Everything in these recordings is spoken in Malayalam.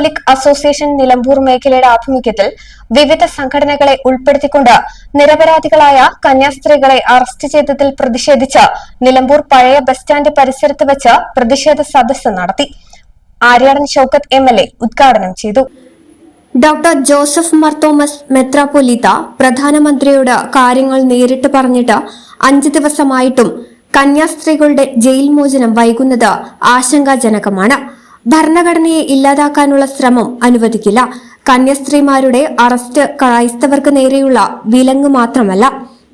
കത്തോലിക് അസോസിയേഷൻ നിലമ്പൂർ മേഖലയുടെ ആഭിമുഖ്യത്തിൽ വിവിധ സംഘടനകളെ ഉൾപ്പെടുത്തിക്കൊണ്ട് നിരപരാധികളായ കന്യാസ്ത്രീകളെ അറസ്റ്റ് ചെയ്തതിൽ പ്രതിഷേധിച്ച് നിലമ്പൂർ പഴയ ബസ് സ്റ്റാൻഡ് പരിസരത്ത് വെച്ച് പ്രതിഷേധ സദസ്സ് നടത്തി. Aryadan Shoukath M L A ഉദ്ഘാടനം ചെയ്തു. ഡോക്ടർ ജോസഫ് മാർ തോമസ് മെത്രാപൊലീത്ത പ്രധാനമന്ത്രിയോട് കാര്യങ്ങൾ നേരിട്ട് പറഞ്ഞിട്ട് അഞ്ച് ദിവസമായിട്ടും കന്യാസ്ത്രീകളുടെ ജയിൽ മോചനം വൈകുന്നത് ആശങ്കാജനകമാണ്. ഭരണഘടനയെ ഇല്ലാതാക്കാനുള്ള ശ്രമം അനുവദിക്കില്ല. കന്യാസ്ത്രീമാരുടെ അറസ്റ്റ് ക്രൈസ്തവർക്ക് നേരെയുള്ള വിലങ്ങ് മാത്രമല്ല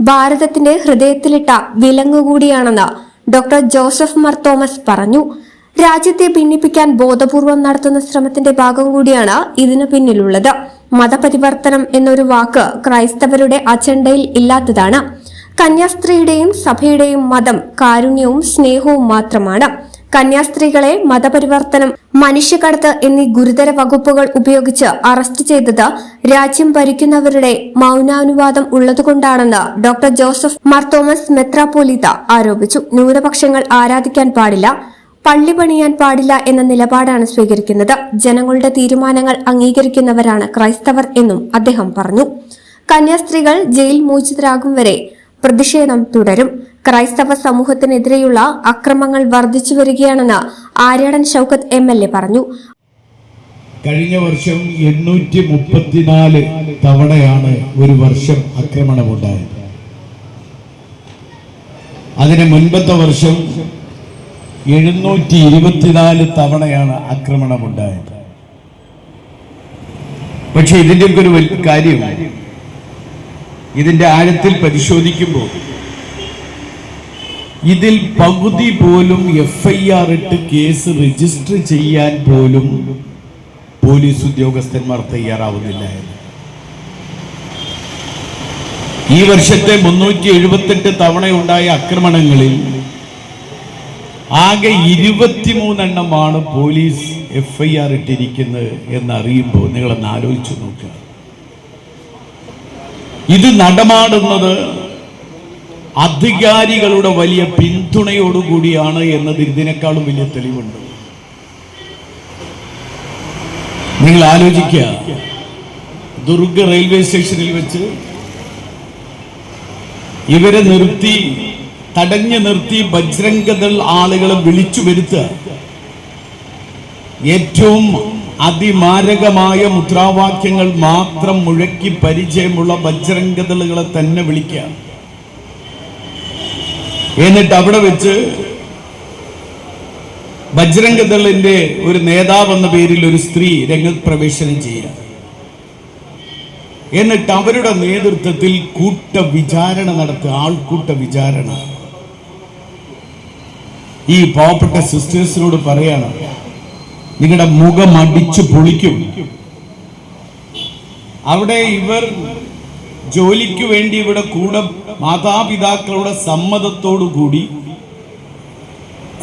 ഭാരതത്തിന്റെ ഹൃദയത്തിലിട്ട വിലങ്ങ് കൂടിയാണെന്ന് ഡോക്ടർ ജോസഫ് മാർ തോമസ് പറഞ്ഞു. രാജ്യത്തെ ഭിന്നിപ്പിക്കാൻ ബോധപൂർവം നടത്തുന്ന ശ്രമത്തിന്റെ ഭാഗം കൂടിയാണ് ഇതിനു പിന്നിലുള്ളത്. മതപരിവർത്തനം എന്നൊരു വാക്ക് ക്രൈസ്തവരുടെ അജണ്ടയിൽ ഇല്ലാത്തതാണ്. കന്യാസ്ത്രീയുടെയും സഭയുടെയും മതം കാരുണ്യവും സ്നേഹവും മാത്രമാണ്. കന്യാസ്ത്രീകളെ മതപരിവർത്തനം മനുഷ്യക്കടത്ത് എന്നീ ഗുരുതര വകുപ്പുകൾ ഉപയോഗിച്ച് അറസ്റ്റ് ചെയ്തത് രാജ്യം ഭരിക്കുന്നവരുടെ മൗനാനുവാദം ഉള്ളതുകൊണ്ടാണെന്ന് ഡോക്ടർ ജോസഫ് മാർ തോമസ് മെത്രാപ്പോലീത്ത ആരോപിച്ചു. ന്യൂനപക്ഷങ്ങൾ ആരാധിക്കാൻ പാടില്ല പള്ളി പണിയാൻ പാടില്ല എന്ന നിലപാടാണ് സ്വീകരിക്കുന്നത്. ജനങ്ങളുടെ തീരുമാനങ്ങൾ അംഗീകരിക്കുന്നവരാണ് ക്രൈസ്തവർ എന്നും അദ്ദേഹം പറഞ്ഞു. കന്യാസ്ത്രീകൾ ജയിൽ മോചിതരാകും വരെ പ്രതിഷേധം തുടരും. ക്രൈസ്തവ സമൂഹത്തിനെതിരെയുള്ള അക്രമങ്ങൾ വർദ്ധിച്ചു വരികയാണെന്ന് Aryadan Shoukath M L A പറഞ്ഞു. കഴിഞ്ഞ വർഷം എണ്ണൂറ്റി മുപ്പത്തിനാല് തവണയാണ് ഒരു വർഷം ആക്രമണമുണ്ടായത് അതിന് മുൻപത്തെ വർഷം എഴുന്നൂറ്റി ഇരുപത്തിനാല് തവണയാണ് ആക്രമണമുണ്ടായത് പക്ഷെ ഇതിന്റെ ഒക്കെ ഒരു വലിയ കാര്യം ഇതിന്റെ ആഴത്തിൽ പരിശോധിക്കുമ്പോൾ ഇതിൽ പകുതി പോലും എഫ് ഐ ആർ ഇട്ട് കേസ് രജിസ്റ്റർ ചെയ്യാൻ പോലും പോലീസ് ഉദ്യോഗസ്ഥന്മാർ തയ്യാറാവുന്നില്ല ഈ വർഷത്തെ മുന്നൂറ്റി എഴുപത്തെട്ട് തവണയുണ്ടായ ആക്രമണങ്ങളിൽ ആകെ ഇരുപത്തിമൂന്നെണ്ണമാണ് പോലീസ് എഫ് ഐ ആർ ഇട്ടിരിക്കുന്നത് എന്നറിയുമ്പോൾ നിങ്ങളൊന്ന് ആലോചിച്ചു നോക്കുക. ഇത് നടമാടുന്നത് അധികാരികളുടെ വലിയ പിന്തുണയോടുകൂടിയാണ് എന്നത് ഇതിനേക്കാളും വലിയ തെളിവുണ്ട്. നിങ്ങൾ ആലോചിക്കുക ദുർഗ റെയിൽവേ സ്റ്റേഷനിൽ വെച്ച് ഇവരെ നിർത്തി തടഞ്ഞു നിർത്തി ബജ്രംഗദൾ ആളുകളെ വിളിച്ചു വരുത്തുക. ഏറ്റവും അതിമാരകമായ മുദ്രാവാക്യങ്ങൾ മാത്രം മുഴക്കി പരിചയമുള്ള വജ്രംഗതളുകളെ തന്നെ വിളിക്കുക. എന്നിട്ട് അവിടെ വെച്ച് ബജ്രംഗദളിന്റെ ഒരു നേതാവ് എന്ന പേരിൽ ഒരു സ്ത്രീ രംഗത്ത് പ്രവേശനം ചെയ്യുക. എന്നിട്ട് അവരുടെ നേതൃത്വത്തിൽ കൂട്ട വിചാരണ നടത്തുക. ആൾക്കൂട്ട വിചാരണ ഈ പാവപ്പെട്ട സിസ്റ്റേഴ്സിനോട് പറയാണ് നിങ്ങളുടെ മുഖം അടിച്ചു പൊളിക്കും. അവിടെ ഇവർ ജോലിക്ക് വേണ്ടി ഇവിടെ കൂടെ മാതാപിതാക്കളുടെ സമ്മതത്തോടു കൂടി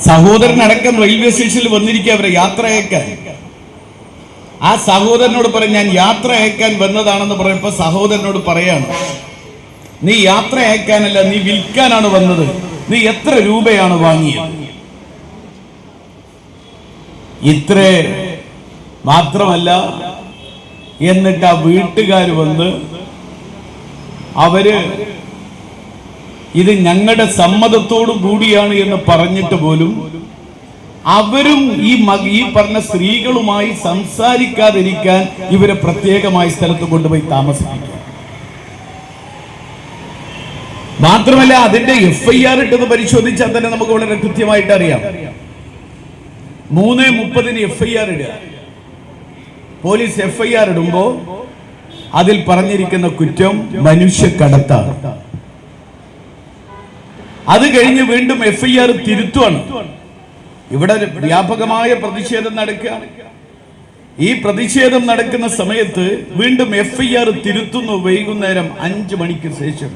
സഹോദരനടക്കം റെയിൽവേ സ്റ്റേഷനിൽ വന്നിരിക്കുക അവരെ യാത്ര അയക്കാൻ. ആ സഹോദരനോട് പറയും ഞാൻ യാത്ര അയക്കാൻ വന്നതാണെന്ന് പറയുമ്പോൾ സഹോദരനോട് പറയാണ് നീ യാത്ര അയക്കാനല്ല നീ വിൽക്കാനാണ് വന്നത്. നീ എത്ര രൂപയാണ് വാങ്ങിയത്? ഇത്ര മാത്രമല്ല എന്നിട്ട് ആ വീട്ടുകാർ വന്ന് അവർ ഇത് ഞങ്ങളുടെ സമ്മതത്തോടു കൂടിയാണ് എന്ന് പറഞ്ഞിട്ട് പോലും അവരും ഈ ഈ പറഞ്ഞ സ്ത്രീകളുമായി സംസാരിക്കാതിരിക്കാൻ ഇവരെ പ്രത്യേകമായ സ്ഥലത്ത് കൊണ്ടുപോയി താമസിപ്പിക്കും മാത്രമല്ല അതിന്റെ എഫ് ഐ ആർ ഇട്ടത് പരിശോധിച്ചാൽ തന്നെ നമുക്ക് വളരെ കൃത്യമായിട്ട് അറിയാം. മൂന്ന് മുപ്പതിന് എഫ് ഐ ആർ ഇടുക. പോലീസ് എഫ് ഐ ആർ ഇടുമ്പോ അതിൽ പറഞ്ഞിരിക്കുന്ന കുറ്റം മനുഷ്യ കടത്ത അത് കഴിഞ്ഞ് വീണ്ടും എഫ് ഐ ആർ തിരുത്തുവാണ്. ഇവിടെ വ്യാപകമായ പ്രതിഷേധം നടക്കുക. ഈ പ്രതിഷേധം നടക്കുന്ന സമയത്ത് വീണ്ടും എഫ് ഐ ആർ തിരുത്തുന്നു വൈകുന്നേരം അഞ്ചു മണിക്ക് ശേഷം.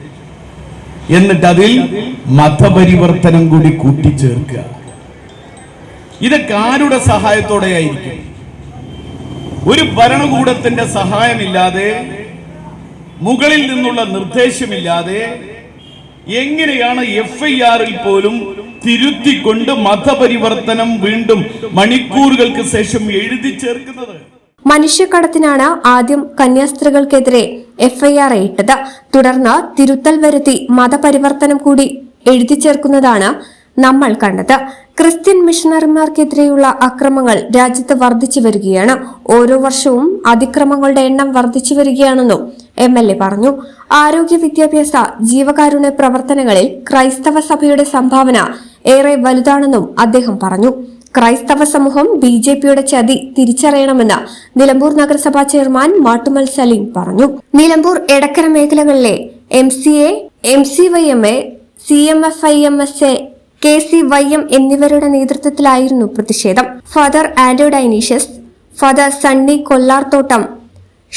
എന്നിട്ട് അതിൽ മതപരിവർത്തനം കൂടി കൂട്ടിച്ചേർക്കുക. ഇതൊക്കെ ആരുടെ സഹായത്തോടെ ആയിരിക്കും ഒരു ഭരണകൂടത്തിന്റെ സഹായമില്ലാതെ മുകളിൽ നിന്നുള്ള നിർദ്ദേശമില്ലാതെ എങ്ങനെയാണ് എഫ് ഐ ആറിൽ പോലും തിരുത്തിക്കൊണ്ട് മതപരിവർത്തനം വീണ്ടും മണിക്കൂറുകൾക്ക് ശേഷം എഴുതി ചേർക്കുന്നത്? മനുഷ്യക്കടത്തിനാണ് ആദ്യം കന്യാസ്ത്രീകൾക്കെതിരെ എഫ്ഐആർ ഇട്ടത്. തുടർന്ന് തിരുത്തൽ വരുത്തി മതപരിവർത്തനം കൂടി എഴുതി ചേർക്കുന്നതാണ് നമ്മൾ കണ്ടത്. ക്രിസ്ത്യൻ മിഷണറിമാർക്കെതിരെയുള്ള അക്രമങ്ങൾ രാജ്യത്ത് വർദ്ധിച്ചു വരികയാണ്. ഓരോ വർഷവും അതിക്രമങ്ങളുടെ എണ്ണം വർദ്ധിച്ചു വരികയാണെന്നും എം എൽ എ പറഞ്ഞു. ആരോഗ്യ വിദ്യാഭ്യാസ ജീവകാരുണ്യ പ്രവർത്തനങ്ങളിൽ ക്രൈസ്തവ സഭയുടെ സംഭാവന ഏറെ വലുതാണെന്നും അദ്ദേഹം പറഞ്ഞു. ക്രൈസ്തവ സമൂഹം ബി ജെ പിയുടെ ചതി തിരിച്ചറിയണമെന്ന് നിലമ്പൂർ നഗരസഭാ ചെയർമാൻ മാട്ടുമൽ സലീം പറഞ്ഞു. നിലമ്പൂർ എടക്കര മേഖലകളിലെ M C A M C Y M A C M F I M S A K C Y M എന്നിവരുടെ നേതൃത്വത്തിലായിരുന്നു പ്രതിഷേധം. Father Ando Dionysius father Sunny Kollarthottam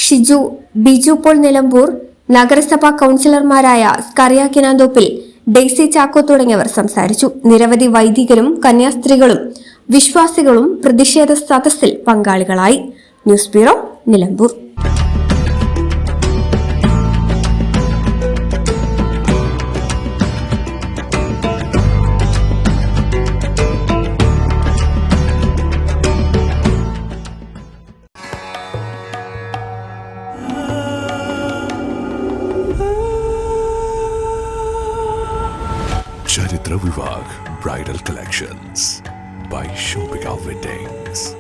Shiju Biju Paul Nilambur നഗരസഭാ കൌൺസിലർമാരായ സ്കറിയ കിനാന്തോപ്പിൽ ഡെയ്സി ചാക്കോ തുടങ്ങിയവർ സംസാരിച്ചു. നിരവധി വൈദികരും കന്യാസ്ത്രീകളും വിശ്വാസികളും പ്രതിഷേധ സദസ്സിൽ പങ്കാളികളായി. News bureau Nilambur. Travelwag Bridal Collections by Shobika Weddings.